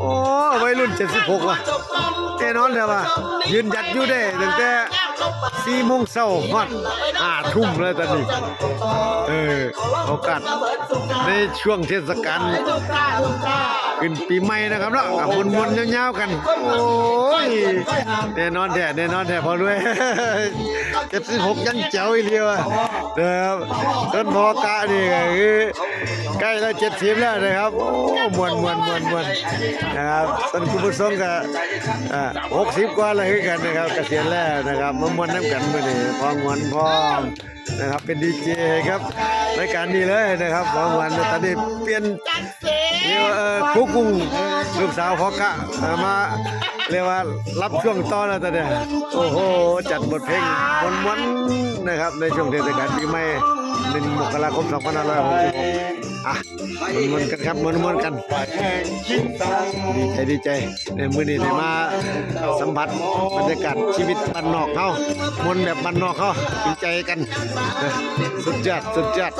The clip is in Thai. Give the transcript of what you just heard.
โอ้วัยรุ่น 76 ว่ะแน่นอนเลยว่ะยืนยัดอยู่ได้ตั้งแต่4โมงเช้าฮอด5ทุ่มเลยตอนนี้เออโอกาสในช่วงเทศกาล ขึ้นปีใหม่นะครับเนาะกับมวนๆยาวๆกัน โอ้ยแน่นอนแท้แน่นอนแท้พอด้วย76ยังแจ๋วอีเดียวอะนะครับต้นพอกะนี่ก็คือใกล้แล้ว70แล้วนะครับ โอ้มวนมวนมวนมวนนะครับต้นคุณผู้ชมก็อ่า60กว่าแล้วคือกันนะครับเกษียณแล้วนะครับมามวนน้ำกันมื้อนี้พอมวนพร้อมนะครับเป็นดีเจครับรายการนี้เลยนะครับสองวันตอนนี้เปลี่ยนเรียกว่า เอ่อคุกกุ้งลูกสาวพอกะมาเรียกว่ารับช่วงต่อแล้วตอนเนี้ยโอ้โห จัดบทเพลงมวนๆนะครับ ในช่วงเทศกาลปีใหม่หนึ่งมกราคม2566อะมวนๆกันครับมวนๆกันดีใจดีใจในมือนี้ได้มาสัมผัสบรรยากาศชีวิตบ้านนอกเฮามนแบบบ้านนอกเฮาจริงใจกัน สุดยอดสุดยอด